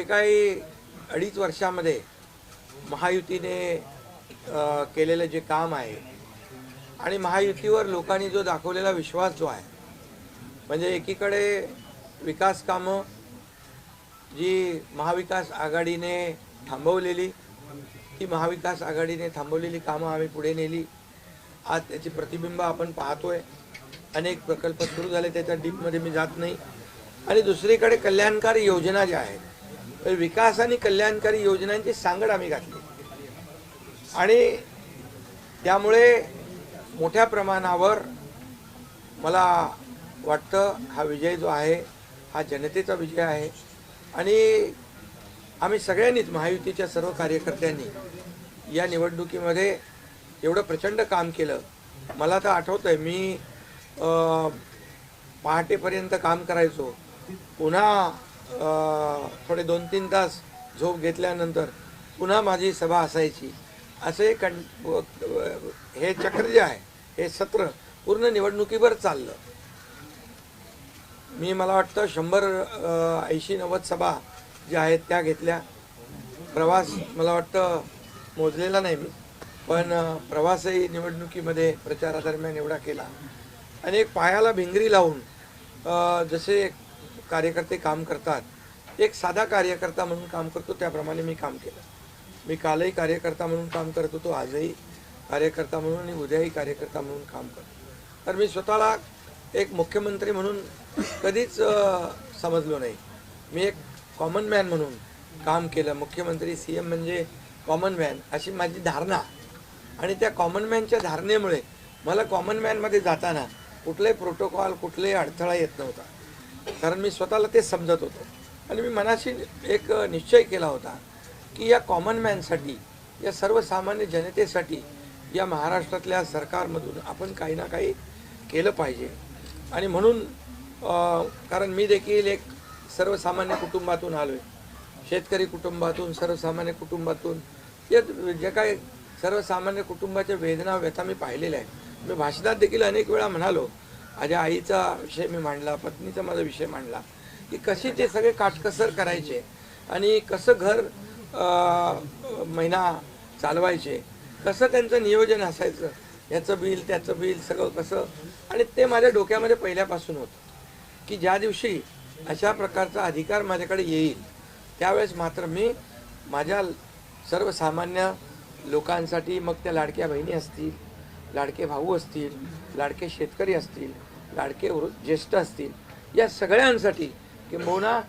जे काही अडीच वर्षामध्ये महायुतीने केलेलं जे काम आहे आणि महायुतीवर लोकांनी जो दाखवलेला विश्वास जो आहे म्हणजे एकीकडे विकास कामं जी महाविकास आघाडीने थांबवलेली ती महाविकास आघाडीने थांबवलेली कामं आम्ही पुढे नेली. आज त्याची प्रतिबिंब आपण पाहतोय. अनेक प्रकल्प सुरू झाले त्याच्या डीपमध्ये मी जात नाही. आणि दुसरीकडे कल्याणकारी योजना ज्या आहेत विकास आणि कल्याणकारी योजनांची सांगड आम्ही घातली. आणि त्यामुळे मोठ्या प्रमाणावर मला वाटतं हा विजय जो आहे हा जनतेचा विजय आहे. आणि आम्ही सगळ्यांनीच महायुतीच्या सर्व कार्यकर्त्यांनी या निवडणुकीमध्ये एवढं प्रचंड काम केलं. मला तर आठवतं आहे मी पहाटेपर्यंत काम करायचो. पुन्हा थोडे दोन तीन तास झोप घेतल्यानंतर पुन्हा माझी सभा असायची. असे कं हे चक्र जे आहे हे सत्र पूर्ण निवडणुकीवर चाललं. मी मला वाटतं शंभर ऐंशी नव्वद सभा ज्या आहेत त्या घेतल्या. प्रवास मला वाटतं मोजलेला नाही मी पण प्रवासही निवडणुकीमध्ये प्रचारादरम्यान एवढा केला. आणि एक पायाला भिंगरी लावून जसे कार्यकर्ते काम करतात. एक साधा कार्यकर्ता म्हणून काम करतो त्याप्रमाणे मी काम केलं. मी कालही कार्यकर्ता म्हणून काम करत होतो आजही कार्यकर्ता म्हणून आणि उद्याही कार्यकर्ता म्हणून काम करतो. तर मी स्वतःला एक मुख्यमंत्री म्हणून कधीच समजलो नाही. मी एक कॉमन मॅन म्हणून काम केलं. मुख्यमंत्री सी एम म्हणजे कॉमन मॅन अशी माझी धारणा. आणि त्या कॉमन मॅनच्या धारणेमुळे मला कॉमन मॅनमध्ये जाताना कुठलाही प्रोटोकॉल कुठलाही अडथळा येत नव्हता. कारण मी स्वतःला ते समजत होतो. आणि मी मनाशी एक निश्चय केला होता की या कॉमन मॅनसाठी या सर्वसामान्य जनतेसाठी या महाराष्ट्रातल्या सरकारमधून आपण काही ना काही केलं पाहिजे. आणि म्हणून कारण मी देखील एक सर्वसामान्य कुटुंबातून आलो आहे शेतकरी कुटुंबातून सर्वसामान्य कुटुंबातून या जे काही सर्वसामान्य कुटुंबाच्या वेदना व्यथा मी पाहिलेल्या आहेत. मी भाषणात देखील अनेक वेळा म्हणालो माझ्या आईचा विषय मी मांडला पत्नीचा माझा विषय मांडला की कशी ते सगळे काटकसर करायचे आणि कसं घर महिना चालवायचे कसं त्यांचं नियोजन असायचं याचं बिल त्याचं बिल सगळं कसं? आणि ते माझ्या डोक्यामध्ये पहिल्यापासून होतं की ज्या दिवशी अशा प्रकारचा अधिकार माझ्याकडे येईल त्यावेळेस मात्र मी माझ्या सर्वसामान्य लोकांसाठी मग त्या लाडक्या बहिणी असतील लाडके भाऊ असतील लाडके शेतकरी असतील लाडके ज्येष्ठ असतील या सगळ्यांसाठी किंबहुना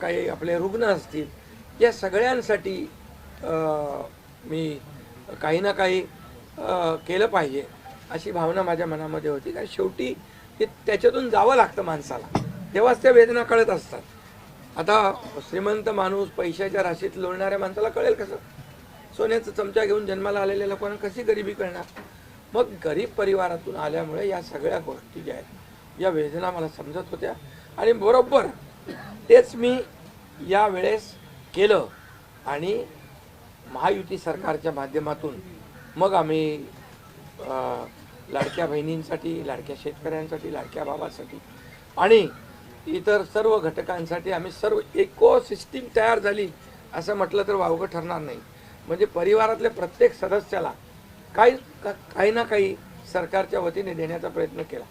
काही आपले रुग्ण असतील या सगळ्यांसाठी मी काही ना काही केलं पाहिजे अशी भावना माझ्या मनामध्ये होती. कारण शेवटी ते त्याच्यातून जावं लागतं माणसाला. तेव्हाच त्या वेदना कळत असतात. आता श्रीमंत माणूस पैशाच्या राशीत लोळणाऱ्या माणसाला कळेल कसं? सोन्याचा चमचा घेऊन जन्माला आलेल्या लोकांना कशी गरिबी करणार? मग गरीब परिवारातून आल्यामुळे या सगळ्या गोष्टी ज्या आहेत या वेदना मला समजत होत्या. आणि बरोबर तेच मी या वेळेस केलं. आणि महायुती सरकारच्या माध्यमातून मग आम्ही लाडक्या बहिणींसाठी लाडक्या शेतकऱ्यांसाठी लाडक्या बाबासाठी आणि इतर सर्व घटकांसाठी आम्ही सर्व इको सिस्टीम तयार झाली असं म्हटलं तर वावगं ठरणार नाही. म्हणजे परिवारातल्या प्रत्येक सदस्याला काही का- काही ना काही सरकारच्या वतीने देण्याचा प्रयत्न केला.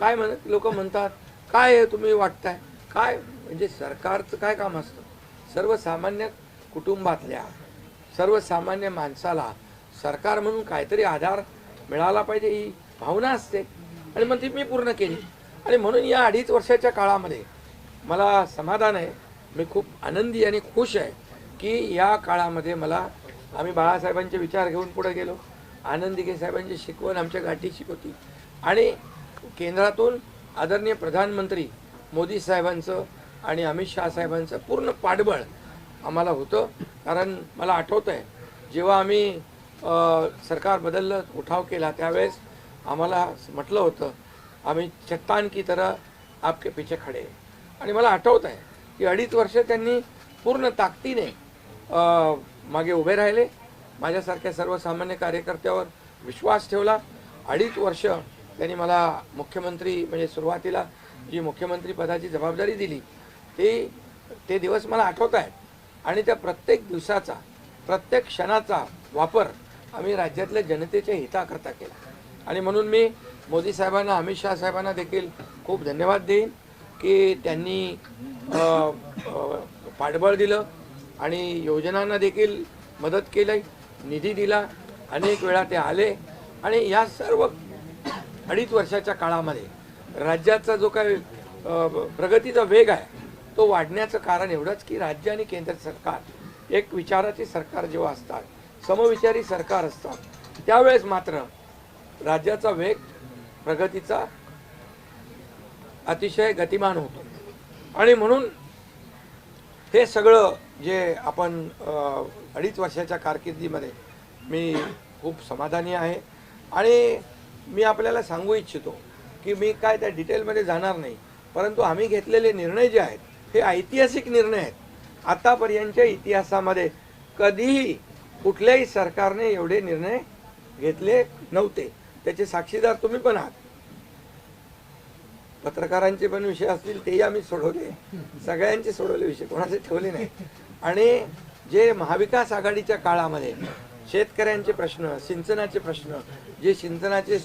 काय म्हणत लोक म्हणतात काय आहे तुम्ही वाटताय? काय म्हणजे सरकारचं काय काम असतं? सर्वसामान्य कुटुंबातल्या सर्वसामान्य माणसाला सरकार म्हणून काहीतरी आधार मिळाला पाहिजे ही भावना असते. आणि मग ती मी पूर्ण केली. आणि म्हणून या अडीच वर्षाच्या काळामध्ये मला समाधान आहे. मी खूप आनंदी आणि खुश आहे. की या काळामध्ये मला आम्ही बाळासाहेबांचे विचार घेऊन पुढे गेलो. आनंदिके साहेबांची शिकवण आमच्या गाठीशी शिकवती आणि केंद्रातून आदरणीय प्रधानमंत्री मोदी साहेबांचं आणि अमित शहा साहेबांचं पूर्ण पाठबळ आम्हाला होतं. कारण मला आठवतं आहे जेव्हा आम्ही सरकार बदललं उठाव केला त्यावेळेस आम्हाला म्हटलं होतं आम्ही चट्टान की तरह आपके पिछे खडे. आणि मला आठवत आहे की अडीच वर्ष त्यांनी पूर्ण ताकदीने मागे उभे राहिले. माझ्यासारख्या सर्वसामान्य कार्यकर्त्यावर विश्वास ठेवला. अडीच वर्ष त्यांनी मला मुख्यमंत्री म्हणजे सुरुवातीला जी मुख्यमंत्री पदाची जबाबदारी दिली ती ते दिवस मला आठवत आहेत. आणि त्या प्रत्येक दिवसाचा प्रत्येक क्षणाचा वापर आम्ही राज्यातल्या जनतेच्या हिताकरता केला. आणि म्हणून मी मोदी साहेबांना अमित शहा साहेबांना देखील खूप धन्यवाद देईन की त्यांनी पाठबळ दिलं. आणि योजनांना देखील मदत केली निधी दिला अनेक वेळा ते आले. आणि या सर्व अडीच वर्षाच्या काळामध्ये राज्याचा जो काही प्रगतीचा वेग आहे तो वाढण्याचं कारण एवढंच की राज्य आणि केंद्र सरकार एक विचाराचे सरकार जेव्हा असतात समविचारी सरकार असतात त्यावेळेस मात्र राज्याचा वेग प्रगतीचा अतिशय गतिमान होतो. आणि म्हणून हे सगळं जे आपण अडीच वर्षाच्या कारकिर्दीमध्ये मी खूप समाधानी आहे. आणि मी आपल्याला सांगू इच्छितो की मी काय त्या डिटेलमध्ये जाणार नाही परंतु आम्ही घेतलेले निर्णय जे आहेत हे ऐतिहासिक निर्णय आहेत. आतापर्यंतच्या इतिहासामध्ये कधीही कुठल्याही सरकारने एवढे निर्णय घेतले नव्हते. त्याचे साक्षीदार तुम्ही पण आहात. पत्रकारांचे पण विषय असतील तेही आम्ही सोडवले. सगळ्यांचे सोडवले विषय कोणाचे ठेवले नाही. आणि जे महाविकास आघाडीच्या काळामध्ये शेतकऱ्यांचे प्रश्न सिंचनाचे प्रश्न जे सिंचनाचे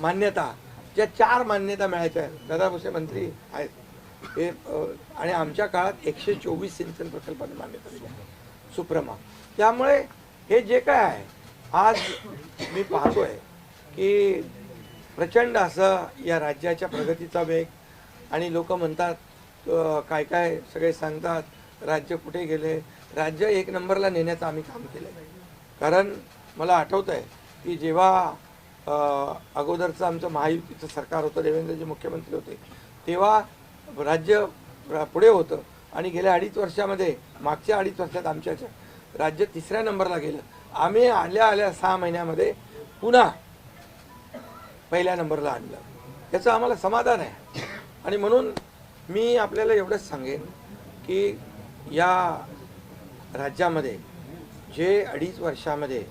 मान्यता ज्या चार मान्यता मिळायच्या दादा भुसे मंत्री आहेत हे आणि आमच्या काळात एकशे चोवीस सिंचन प्रकल्पाने मान्यता दिली आहे. सुप्रमा त्यामुळे हे जे काय आहे आज मी पाहतोय की प्रचंड असं या राज्याच्या प्रगतीचा वेग आणि लोक म्हणतात काय काय सगळे सांगतात राज्य कुठे गेले? राज्य एक नंबरला नेण्याचं आम्ही काम केलं कारण मला आठवत आहे की जेव्हा अगोदरचं आमचं महायुतीचं सरकार होतं देवेंद्रजी मुख्यमंत्री होते तेव्हा राज्य पुढे होतं आणि गेल्या अडीच वर्षामध्ये मागच्या अडीच वर्षात आमच्या राज्य तिसऱ्या नंबरला गेलं. आम्ही आल्या आल्या सहा महिन्यामध्ये पुन्हा पहिल्या नंबरला आणलं. याचं आम्हाला समाधान आहे. आणि म्हणून मी आपल्याला एवढंच सांगेन की या राज्यामध्ये जे अडीच वर्षामध्ये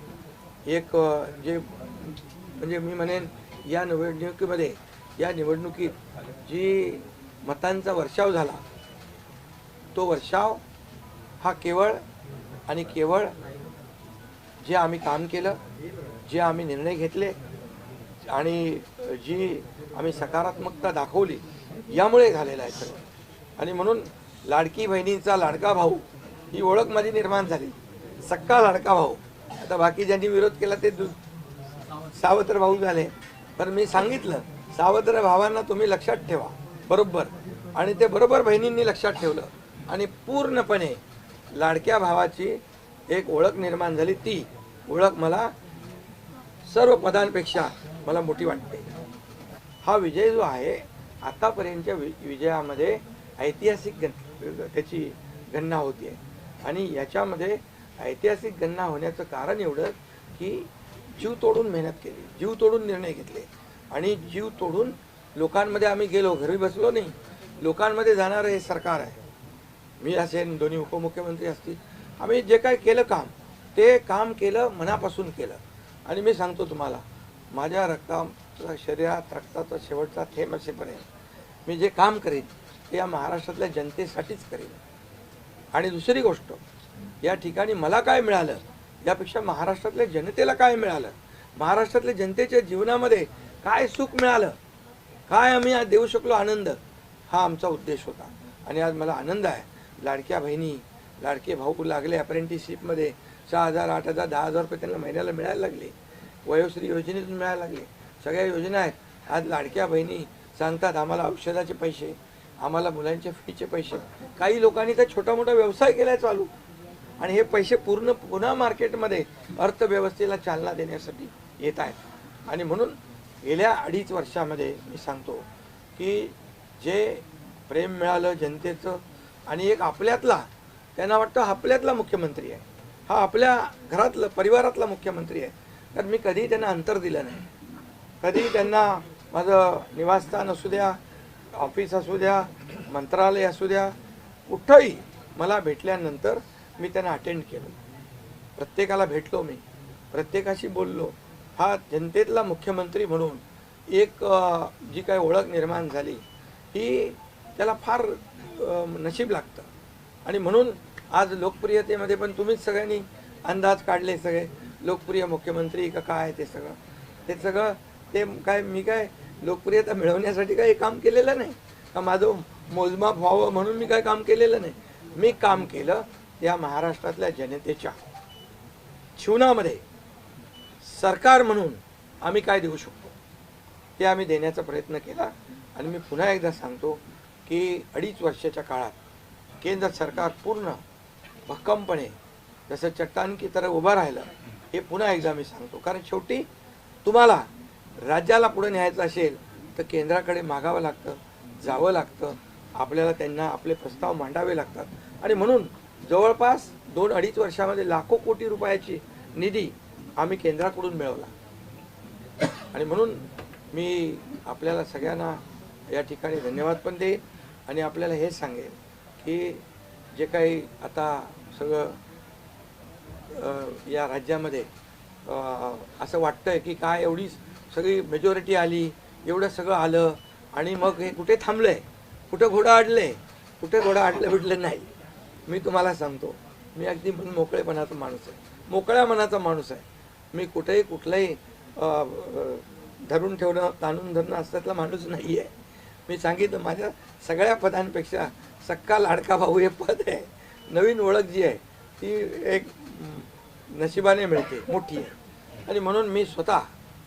एक जे म्हणजे मी म्हणेन या निवडणुकीमध्ये या निवडणुकीत जी मतांचा वर्षाव झाला तो वर्षाव हा केवळ आणि केवळ जे आम्ही काम केलं जे आम्ही निर्णय घेतले आणि जी आम्ही सकारात्मकता दाखवली यामुळे झालेलं आहे सगळं. आणि म्हणून लाडकी बहिणींचा लाडका भाऊ ही ओळख माझी निर्माण झाली. सक्का लाडका भाऊ. आता बाकी ज्यांनी विरोध केला ते दु सावत्र भाऊ झाले. पण मी सांगितलं सावत्र भावांना तुम्ही लक्षात ठेवा. बरोबर. आणि ते बरोबर बहिणींनी लक्षात ठेवलं. आणि पूर्णपणे लाडक्या भावाची एक ओळख निर्माण झाली. ती ओळख मला सर्व पदांपेक्षा मला मोठी वाटते. हा विजय जो आहे आतापर्यंतच्या वि विजयामध्ये ऐतिहासिक गण त्याची गणना होती आहे आणि याच्यामध्ये ऐतिहासिक गणना होण्याचं कारण एवढं की जीव तोडून मेहनत केली जीव तोडून निर्णय घेतले. आणि जीव तोडून लोकांमध्ये आम्ही गेलो घरी बसलो नाही. लोकांमध्ये जाणारं हे सरकार आहे. मी असेन दोन्ही उपमुख्यमंत्री असतील. आम्ही जे काय केलं काम ते काम केलं मनापासून केलं. आणि मी सांगतो तुम्हाला माझ्या रक्ताचा शरीरात रक्ताचा शेवटचा थेंब असेपर्यंत मी जे काम करेन हे या महाराष्ट्रातल्या जनतेसाठीच करेन आणि दुसरी गोष्ट या ठिकाणी मला काय मिळालं यापेक्षा महाराष्ट्रातल्या जनतेला काय मिळालं महाराष्ट्रातल्या जनतेच्या जीवनामध्ये काय सुख मिळालं काय आम्ही आज देऊ शकलो आनंद हा आमचा उद्देश होता. आणि आज मला आनंद आहे. लाडक्या बहिणी लाडके भाऊ लागले अप्रेंटिसशिपमध्ये सहा हजार आठ हजार दहा हजार रुपये त्यांना महिन्याला मिळायला लागले. वयोश्री योजनेतून मिळायला लागले. सगळ्या योजना आहेत. आज लाडक्या बहिणी सांगतात आम्हाला औषधाचे पैसे आम्हाला मुलांच्या फीचे पैसे. काही लोकांनी तर छोटा मोठा व्यवसाय केलाय चालू. आणि हे पैसे पूर्ण पुन्हा मार्केटमध्ये अर्थव्यवस्थेला चालना देण्यासाठी येत आहेत. आणि म्हणून गेल्या अडीच वर्षामध्ये मी सांगतो की जे प्रेम मिळालं जनतेचं आणि एक आपल्यातला त्यांना वाटतं आपल्यातला मुख्यमंत्री आहे. हा आपल्या घरातलं परिवारातला मुख्यमंत्री आहे. तर मी कधीही त्यांना अंतर दिलं नाही. कधी त्यांना माझं निवासस्थान असू द्या ऑफिस असू द्या मंत्रालय असू द्या कुठंही मला भेटल्यानंतर मी त्यांना अटेंड केलं. प्रत्येकाला भेटलो मी. प्रत्येकाशी बोललो. हा जनतेतला मुख्यमंत्री म्हणून एक जी काय ओळख निर्माण झाली ही त्याला फार नशीब लागतं. आणि म्हणून आज लोकप्रियतेमध्ये पण तुम्हीच सगळ्यांनी अंदाज काढले सगळे. लोकप्रिय मुख्यमंत्री का काय ते सगळं. ते सगळं ते काय मी काय लोकप्रियता मिळवण्यासाठी काही काम केलेलं नाही. का माझं मोजमाप व्हावं म्हणून मी काय काम केलेलं नाही. मी काम केलं या महाराष्ट्रातल्या जनतेच्या जीवनामध्ये. सरकार म्हणून आम्ही काय देऊ शकतो? ते आम्ही देण्याचा प्रयत्न केला. आणि मी पुन्हा एकदा सांगतो की अडीच वर्षाच्या काळात केंद्र सरकार पूर्ण भक्कमपणे जसं चट्टान की तरह उभं राहिलं हे पुन्हा एकदा मी सांगतो. कारण शेवटी तुम्हाला राज्याला पुढे न्यायचं असेल तर केंद्राकडे मागावं लागतं जावं लागतं. आपल्याला त्यांना आपले प्रस्ताव मांडावे लागतात. आणि म्हणून जवळपास दोन अडीच वर्षामध्ये लाखो कोटी रुपयाची निधी आम्ही केंद्राकडून मिळवला. आणि म्हणून मी आपल्याला सगळ्यांना या ठिकाणी धन्यवाद पण देईन. आणि आपल्याला हे सांगेन की जे काही आता सगळं या राज्यामध्ये असं असं वाटतंय की काय एवढी सगळी मेजॉरिटी आली एवढं सगळं आलं आणि मग हे कुठे थांबलंय? कुठं घोडं अडलंय कुठे घोडं अडलं बिडलं नाही? मी तुम्हाला सांगतो मी अगदी मन मोकळेपणाचा माणूस आहे. मोकळ्या मनाचा माणूस आहे. मी कुठेही कुठलंही धरून ठेवणं ताणून धरणं असल्यातला माणूस नाही आहे मी सांगितलं माझ्या सगळ्या पदांपेक्षा सक्का लाडका भाऊ हे पद आहे. नवीन ओळख जी आहे ती एक नशिबाने मिळते मोठी आहे. आणि म्हणून मी स्वतः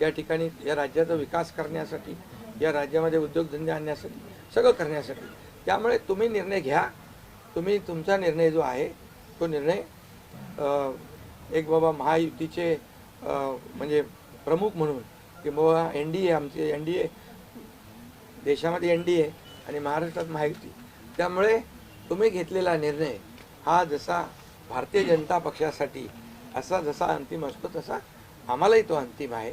या ठिकाणी या राज्याचा विकास करण्यासाठी या राज्यामध्ये उद्योगधंदे आणण्यासाठी सगळं करण्यासाठी. त्यामुळे तुम्ही निर्णय घ्या. तुम्ही तुमचा निर्णय जो आहे तो निर्णय एक बाबा महायुतीचे म्हणजे प्रमुख म्हणून की बाबा एन डी ए आमचे एन डी ए देशामध्ये एन डी ए आणि महाराष्ट्रात महायुती. त्यामुळे तुम्ही घेतलेला निर्णय हा जसा भारतीय जनता पक्षासाठी असा जसा अंतिम असतो तसा आम्हालाही तो अंतिम आहे.